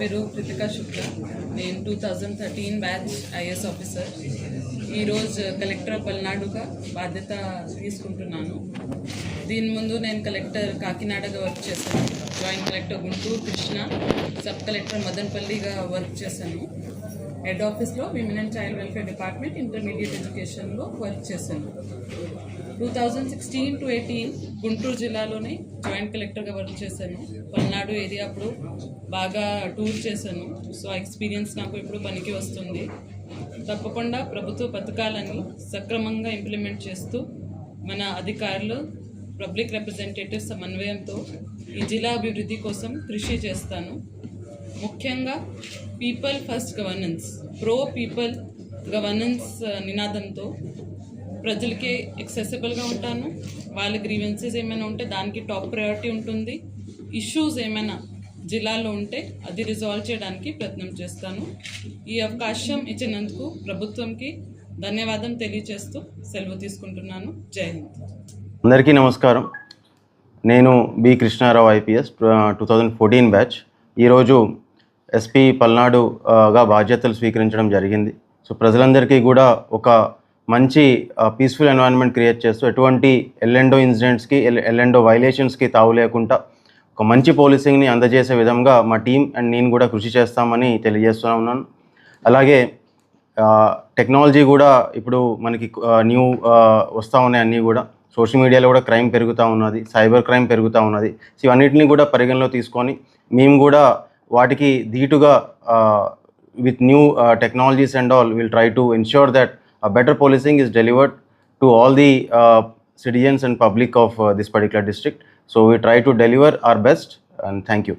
పేరు కృతికా శుక్ల. నేను two thousand thirteen batch IAS officer ఈరోజు కలెక్టర్ పల్నాడుగా బాధ్యత తీసుకుంటున్నాను. దీని ముందు నేను కలెక్టర్ కాకినాడగా వర్క్ చేశాను. Joint collector Guntur Krishna sub collector మదనపల్లిగా work చేశాను. హెడ్ ఆఫీస్లో women and child welfare department intermediate ఎడ్యుకేషన్లో వర్క్ చేశాను. Two thousand sixteen to eighteen Guntur జిల్లాలోనే జాయింట్ కలెక్టర్గా వర్క్ చేశాను. పల్నాడు ఏరియా అప్పుడు బాగా టూర్ చేశాను. సో ఆ ఎక్స్పీరియన్స్ నాకు ఇప్పుడు పనికి వస్తుంది. తప్పకుండా ప్రభుత్వ పథకాలని సక్రమంగా ఇంప్లిమెంట్ చేస్తూ మన అధికారులు పబ్లిక్ రిప్రజెంటేటివ్ సమన్వయంతో ఈ జిల్లా అభివృద్ధి కోసం కృషి చేస్తాను. ముఖ్యంగా people first governance pro people governance నినాదంతో ప్రజలకి ఎక్సెసిబుల్గా ఉంటాను. వాళ్ళ గ్రీవెన్సెస్ ఏమైనా ఉంటే దానికి టాప్ ప్రయారిటీ ఉంటుంది. ఇష్యూస్ ఏమైనా జిల్లాలో ఉంటే అది రిజాల్వ్ చేయడానికి ప్రయత్నం చేస్తాను. ఈ అవకాశం ఇచ్చినందుకు ప్రభుత్వంకి ధన్యవాదం తెలియజేస్తూ సెలవు తీసుకుంటున్నాను. జై హింద్. అందరికీ నమస్కారం. నేను B Krishna Rao IPS two thousand fourteen batch ఈరోజు ఎస్పీ పల్నాడుగా బాధ్యతలు స్వీకరించడం జరిగింది. సో ప్రజలందరికీ కూడా ఒక మంచి పీస్ఫుల్ ఎన్వైరన్మెంట్ క్రియేట్ చేస్తూ ఎటువంటి ఎల్ఎండో ఇన్సిడెంట్స్కి ఎల్ఎండో వైలేషన్స్కి తావు లేకుండా ఒక మంచి పోలీసింగ్ని అందజేసే విధంగా మా టీం అండ్ నేను కూడా కృషి చేస్తామని తెలియజేస్తూ ఉన్నాను. అలాగే టెక్నాలజీ కూడా ఇప్పుడు మనకి న్యూ వస్తూ ఉన్నాయి అన్నీ కూడా. సోషల్ మీడియాలో కూడా క్రైమ్ పెరుగుతూ ఉన్నది సైబర్ క్రైమ్ పెరుగుతూ ఉన్నది. సో ఇవన్నిటిని కూడా పరిగణలో తీసుకొని మేము కూడా వాటికి ధీటుగా with new technologies and all will try to ensure that better policing is delivered to all the uh, citizens and public of uh, this particular district. So we try to deliver our best and thank you.